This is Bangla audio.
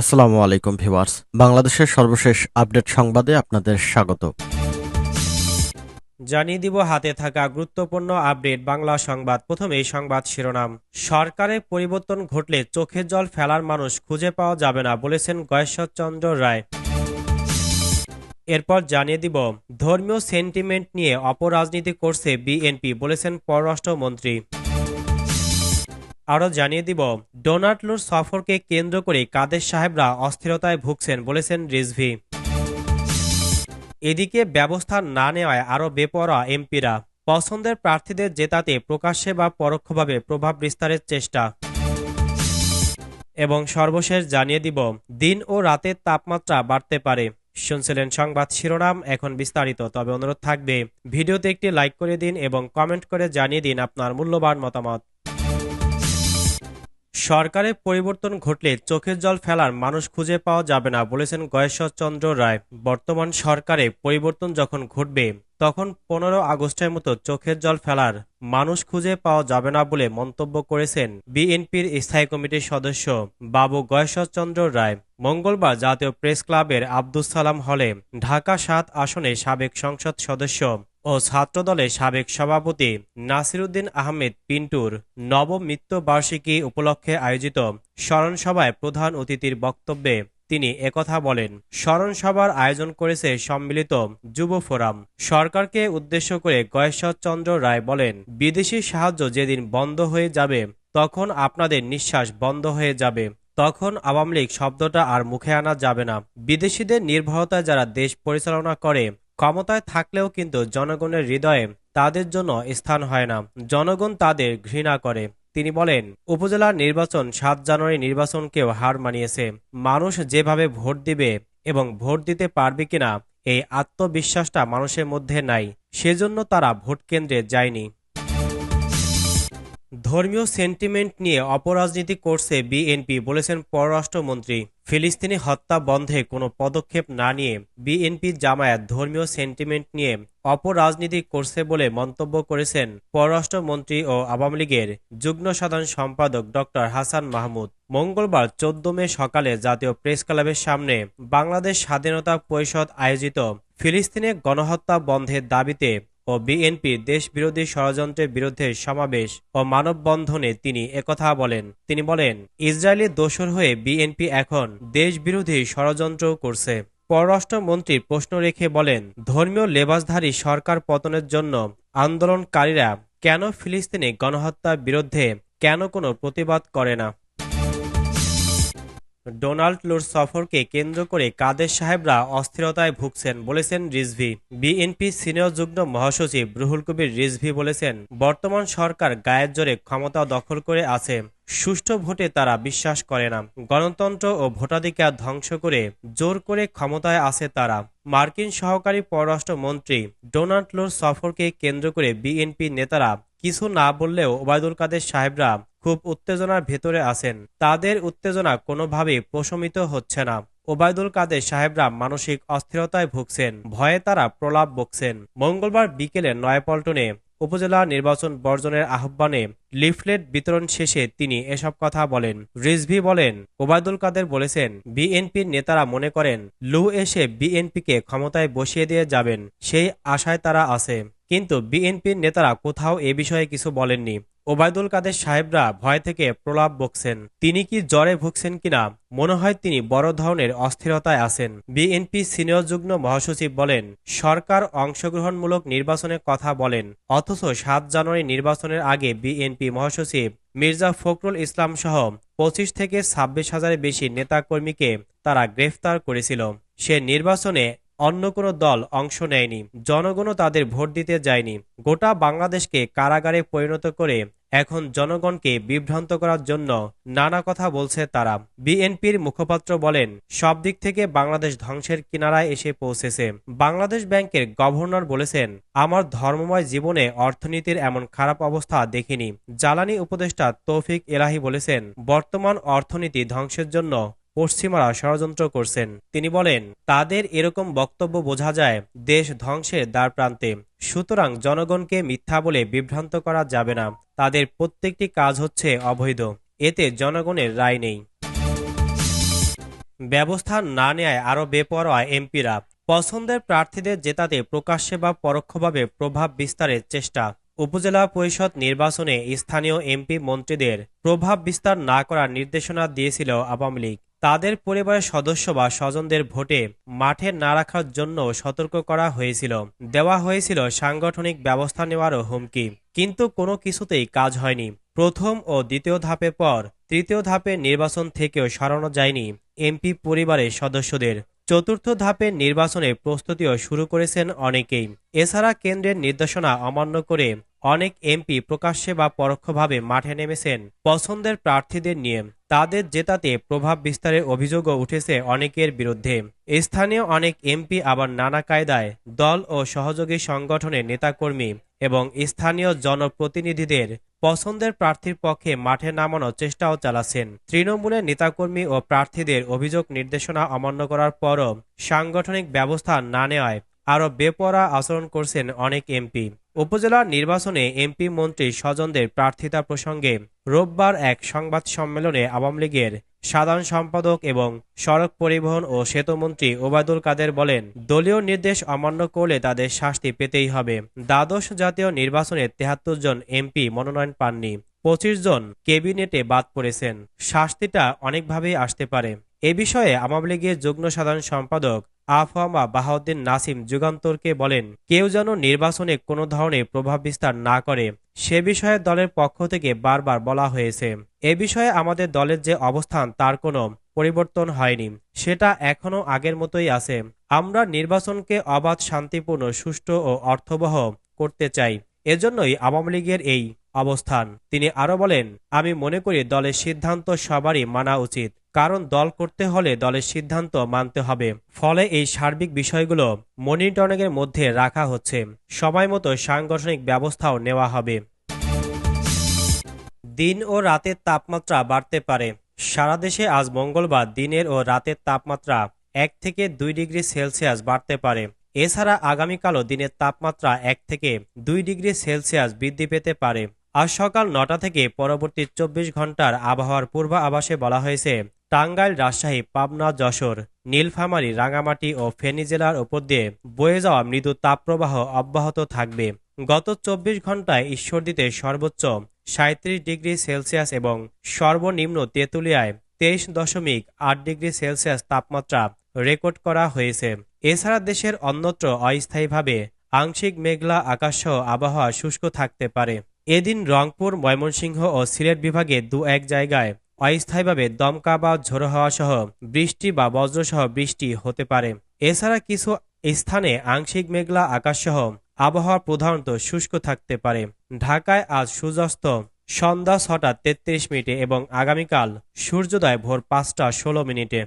আসসালামু আলাইকুম ভিউয়ার্স। বাংলাদেশের সর্বশেষ আপডেট সংবাদে আপনাদের স্বাগত। জানিয়ে দিব হাতে থাকা গুরুত্বপূর্ণ আপডেট বাংলা সংবাদ। প্রথমে সংবাদ শিরোনাম। সরকারের পরিবর্তন ঘটলে চোখের জল ফেলার মানুষ খুঁজে পাওয়া যাবে না বলেছেন গয়েশ্বরচন্দ্র রায়। এরপর জানিয়ে দিব, ধর্মীয় সেন্টিমেন্ট নিয়ে অপরাজনীতি করছে বিএনপি বলেছেন পররাষ্ট্রমন্ত্রী। আরও জানিয়ে দিব ডোনাল্ড লুর সফরকে কেন্দ্র করে কাদের সাহেবরা অস্থিরতায় ভুগছেন বলেছেন রিজভি। এদিকে ব্যবস্থা না নেওয়ায় আরও বেপরোয়া এমপিরা। পছন্দের প্রার্থীদের জেতাতে প্রকাশ্যে বা পরোক্ষভাবে প্রভাব বিস্তারের চেষ্টা। এবং সর্বশেষ জানিয়ে দিব, দিন ও রাতের তাপমাত্রা বাড়তে পারে। শুনছিলেন সংবাদ শিরোনাম, এখন বিস্তারিত। তবে অনুরোধ থাকবে, ভিডিওতে একটি লাইক করে দিন এবং কমেন্ট করে জানিয়ে দিন আপনার মূল্যবান মতামত। সরকারের পরিবর্তন ঘটলে চোখের জল ফেলার মানুষ খুঁজে পাওয়া যাবে না বলেছেন গয়েশ্বরচন্দ্র রায়। বর্তমান সরকারে পরিবর্তন যখন ঘটবে তখন পনেরো আগস্টের মতো চোখের জল ফেলার মানুষ খুঁজে পাওয়া যাবে না বলে মন্তব্য করেছেন বিএনপির স্থায়ী কমিটির সদস্য বাবু গয়েশ্বরচন্দ্র রায়। মঙ্গলবার জাতীয় প্রেস ক্লাবের আব্দুস সালাম হলে ঢাকা সাত আসনে সাবেক সংসদ সদস্য ও ছাত্রদলের সাবেক সভাপতি নাসিরুদ্দিন আহমেদ পিন্টুর নবম মৃত্যুবার্ষিকী উপলক্ষে আয়োজিত স্মরণ সভায় প্রধান অতিথির বক্তব্যে তিনি একথা বলেন স্মরণ সভার আয়োজন করেছে সম্মিলিত যুব ফোরাম। সরকারকে উদ্দেশ্য করে গয়েশ্বরচন্দ্র রায় বলেন, বিদেশি সাহায্য যেদিন বন্ধ হয়ে যাবে, তখন আপনাদের নিঃশ্বাস বন্ধ হয়ে যাবে। তখন আওয়ামী লীগ শব্দটা আর মুখে আনা যাবে না। বিদেশিদের নির্ভরতায় যারা দেশ পরিচালনা করে, ক্ষমতায় থাকলেও কিন্তু জনগণের হৃদয়ে তাদের জন্য স্থান হয় না। জনগণ তাদের ঘৃণা করে। তিনি বলেন উপজেলার নির্বাচন সাত জানুয়ারি নির্বাচনকেও হার মানিয়েছে। মানুষ যেভাবে ভোট দিবে এবং ভোট দিতে পারবে কিনা, এই আত্মবিশ্বাসটা মানুষের মধ্যে নাই। সেজন্য তারা ভোট কেন্দ্রে যায়নি। ধর্মীয় সেন্টিমেন্ট নিয়ে অপরাজনীতি করছে বিএনপি, বলেছেন পররাষ্ট্রমন্ত্রী। ফিলিস্তিনি হত্যা বন্ধে কোনো পদক্ষেপ না নিয়ে বিএনপি জামায়াত ধর্মীয় সেন্টিমেন্ট নিয়ে অপরাজনীতি করছে বলে মন্তব্য করেছেন পররাষ্ট্রমন্ত্রী ও আওয়ামী লীগের যুগ্ম সাধারণ সম্পাদক ড. হাসান মাহমুদ। মঙ্গলবার চোদ্দ মে সকালে জাতীয় প্রেস ক্লাবের সামনে বাংলাদেশ স্বাধীনতা পরিষদ আয়োজিত ফিলিস্তিনে গণহত্যা বন্ধের দাবিতে ও বিএনপি দেশবিরোধী ষড়যন্ত্রের বিরুদ্ধে সমাবেশ ও মানববন্ধনে তিনি একথা বলেন। তিনি বলেন, ইসরায়েলি দোসর হয়ে বিএনপি এখন দেশবিরোধী ষড়যন্ত্র করছে। পররাষ্ট্রমন্ত্রী প্রশ্ন রেখে বলেন, ধর্মীয় লেবাসধারী সরকার পতনের জন্য আন্দোলনকারীরা কেন ফিলিস্তিনে গণহত্যার বিরুদ্ধে কেন কোনো প্রতিবাদ করে না? ডোনাল্ড লুর সফরকে কেন্দ্র করে কাদের সাহেবরা অস্থিরতায় ভুগছেন বলেছেন রিজভি। বিএনপি সিনিয়র যুগ্ম মহাসচিব রুহুল কবির রিজভি বলেছেন, বর্তমান সরকার গায়ের জোরে ক্ষমতা দখল করে আছে। সুষ্ঠু ভোটে তারা বিশ্বাস করে না। গণতন্ত্র ও ভোটাধিকার ধ্বংস করে জোর করে ক্ষমতায় আছে তারা। মার্কিন সহকারী পররাষ্ট্রমন্ত্রী ডোনাল্ড লুর সফরকে কেন্দ্র করে বিএনপি নেতারা কিছু না বললেও ওবায়দুল কাদের সাহেবরা খুব উত্তেজনার ভেতরে আছেন। তাদের উত্তেজনা কোনোভাবেই প্রশমিত হচ্ছে না। ওবায়দুল কাদের সাহেবরা মানসিক অস্থিরতায় ভুগছেন, ভয়ে তারা প্রলাপ বকছেন। মঙ্গলবার বিকেলে নয়াপল্টনে উপজেলা নির্বাচন বর্জনের আহ্বানে লিফলেট বিতরণ শেষে তিনি এসব কথা বলেন। রিজভি বলেন, ওবায়দুল কাদের বলেছেন, বিএনপির নেতারা মনে করেন, লু এসে বিএনপিকে ক্ষমতায় বসিয়ে দিয়ে যাবেন, সেই আশায় তারা আছে। কিন্তু বিএনপির নেতারা কোথাও এ বিষয়ে কিছু বলেননি। ওবায়দুল কাদের সাহেবরা ভয় থেকে প্রলাপ বকছেন। তিনি কি জ্বরে ভুগছেন কিনা? মনে হয় তিনি বড় ধরনের অস্থিরতায় আছেন। বিএনপি সিনিয়র যুগ্ম মহাসচিব বলেন, সরকার অংশগ্রহণমূলক নির্বাচনের কথা বলেন, অথচ সাত জানুয়ারি নির্বাচনের আগে বিএনপি মহাসচিব মির্জা ফখরুল ইসলাম সহ পঁচিশ থেকে ছাব্বিশ হাজারের বেশি নেতাকর্মীকে তারা গ্রেফতার করেছিল। সে নির্বাচনে অন্য কোনো দল অংশ নেয়নি। জনগণও তাদের ভোট দিতে যায়নি। গোটা বাংলাদেশকে কারাগারে পরিণত করে এখন জনগণকে বিভ্রান্ত করার জন্য নানা কথা বলছে তারা। বিএনপির মুখপাত্র বলেন, সব দিক থেকে বাংলাদেশ ধ্বংসের কিনারায় এসে পৌঁছেছে। বাংলাদেশ ব্যাংকের গভর্নর বলেছেন, আমার ধর্মময় জীবনে অর্থনীতির এমন খারাপ অবস্থা দেখিনি। জ্বালানি উপদেষ্টা তৌফিক এলাহি বলেছেন, বর্তমান অর্থনীতি ধ্বংসের জন্য পশ্চিমারা ষড়যন্ত্র করছেন। তিনি বলেন, তাদের এরকম বক্তব্য বোঝা যায়, দেশ ধ্বংসের দ্বার প্রান্তে। সুতরাং জনগণকে মিথ্যা বলে বিভ্রান্ত করা যাবে না। তাদের প্রত্যেকটি কাজ হচ্ছে অবৈধ। এতে জনগণের রায় নেই। ব্যবস্থা না নেয় আরও বেপরোয়া এমপিরা। পছন্দের প্রার্থীদের জেতাতে প্রকাশ্যে বা পরোক্ষভাবে প্রভাব বিস্তারের চেষ্টা। উপজেলা পরিষদ নির্বাচনে স্থানীয় এমপি মন্ত্রীদের প্রভাব বিস্তার না করার নির্দেশনা দিয়েছিল আওয়ামী লীগ। তাদের পরিবারের সদস্য বা স্বজনদের ভোটে মাঠে না রাখার জন্য সতর্ক করা হয়েছিল। দেওয়া হয়েছিল সাংগঠনিক ব্যবস্থা নেওয়ারও হুমকি। কিন্তু কোনো কিছুতেই কাজ হয়নি। প্রথম ও দ্বিতীয় ধাপের পর তৃতীয় ধাপে নির্বাচন থেকেও সরানো যায়নি এমপি পরিবারের সদস্যদের। চতুর্থ ধাপের নির্বাচনে প্রস্তুতিও শুরু করেছেন অনেকেই। এছাড়া কেন্দ্রের নির্দেশনা অমান্য করে অনেক এমপি প্রকাশ্যে বা পরোক্ষভাবে মাঠে নেমেছেন পছন্দের প্রার্থীদের নিয়ে। তাদের জেতাতে প্রভাব বিস্তারের অভিযোগও উঠেছে অনেকের বিরুদ্ধে। স্থানীয় অনেক এমপি আবার নানা কায়দায় দল ও সহযোগী সংগঠনের নেতাকর্মী এবং স্থানীয় জনপ্রতিনিধিদের পছন্দের প্রার্থীর পক্ষে মাঠে নামানোর চেষ্টাও চালাচ্ছেন। তৃণমূলের নেতাকর্মী ও প্রার্থীদের অভিযোগ নির্দেশনা অমান্য করার পরও সাংগঠনিক ব্যবস্থা না নেওয়ায় আরও বেপরা আচরণ করছেন অনেক এমপি। উপজেলা নির্বাচনে এমপি মন্ত্রী স্বজনদের প্রার্থিতা প্রসঙ্গে রোববার এক সংবাদ সম্মেলনে আওয়ামী লীগের সাধারণ সম্পাদক এবং সড়ক পরিবহন ও সেতুমন্ত্রী ওবায়দুল কাদের বলেন, দলীয় নির্দেশ অমান্য করলে তাদের শাস্তি পেতেই হবে। দ্বাদশ জাতীয় নির্বাচনে তেহাত্তর জন এমপি মনোনয়ন পাননি, পঁচিশ জন কেবিনেটে বাদ পড়েছেন। শাস্তিটা অনেকভাবেই আসতে পারে। এ বিষয়ে আওয়ামী লীগের যুগ্ম সাধারণ সম্পাদক আফহামা বাহাউদ্দিন নাসিম যুগান্তরকে বলেন, কেউ যেন নির্বাচনে কোনো ধরনের প্রভাব বিস্তার না করে, সে বিষয়ে দলের পক্ষ থেকে বারবার বলা হয়েছে। এ বিষয়ে আমাদের দলের যে অবস্থান, তার কোনো পরিবর্তন হয়নি। সেটা এখনও আগের মতোই আছে। আমরা নির্বাচনকে অবাধ, শান্তিপূর্ণ, সুষ্ঠু ও অর্থবহ করতে চাই। এজন্যই আওয়ামী লীগের এই অবস্থান। তিনি আরও বলেন, আমি মনে করি দলের সিদ্ধান্ত সবারই মানা উচিত, কারণ দল করতে হলে দলের সিদ্ধান্ত মানতে হবে। ফলে এই সার্বিক বিষয়গুলো মনিটরিংয়ের মধ্যে রাখা হচ্ছে। সময় মতো সাংগঠনিক ব্যবস্থাও নেওয়া হবে। দিন ও রাতের তাপমাত্রা বাড়তে পারে। সারা দেশে আজ মঙ্গলবার দিনের ও রাতের তাপমাত্রা এক থেকে দুই ডিগ্রি সেলসিয়াস বাড়তে পারে। এছাড়া আগামীকালও দিনের তাপমাত্রা এক থেকে দুই ডিগ্রি সেলসিয়াস বৃদ্ধি পেতে পারে। আজ সকাল নটা থেকে পরবর্তী চব্বিশ ঘণ্টার আবহাওয়ার পূর্বাভাসে বলা হয়েছে, টাঙ্গাইল, রাজশাহী, পাবনা, যশোর, নীলফামারী রাঙামাটি ও ফেনী জেলার উপর দিয়ে বয়ে যাওয়া মৃদু তাপপ্রবাহ অব্যাহত থাকবে। গত চব্বিশ ঘন্টায় ঈশ্বরদীতে সর্বোচ্চ সাঁত্রিশ ডিগ্রি সেলসিয়াস এবং সর্বনিম্ন তেঁতুলিয়ায় তেইশ দশমিক আট ডিগ্রি সেলসিয়াস তাপমাত্রা রেকর্ড করা হয়েছে। এছাড়া দেশের অন্যত্র অস্থায়ীভাবে আংশিক মেঘলা আকাশসহ আবহাওয়া শুষ্ক থাকতে পারে। এদিন রংপুর, ময়মনসিংহ ও সিলেট বিভাগে দু এক জায়গায় অস্থায়ীভাবে দমকা বা ঝোড়ো হাওয়া সহ বৃষ্টি বা বজ্রসহ বৃষ্টি হতে পারে। এছাড়া কিছু স্থানে আংশিক মেঘলা আকাশসহ আবহাওয়া প্রধানত শুষ্ক থাকতে পারে। ঢাকায় আজ সূর্যাস্ত সন্ধ্যা ছটা তেত্রিশ মিনিটে এবং আগামীকাল সূর্যোদয় ভোর পাঁচটা ষোলো মিনিটে।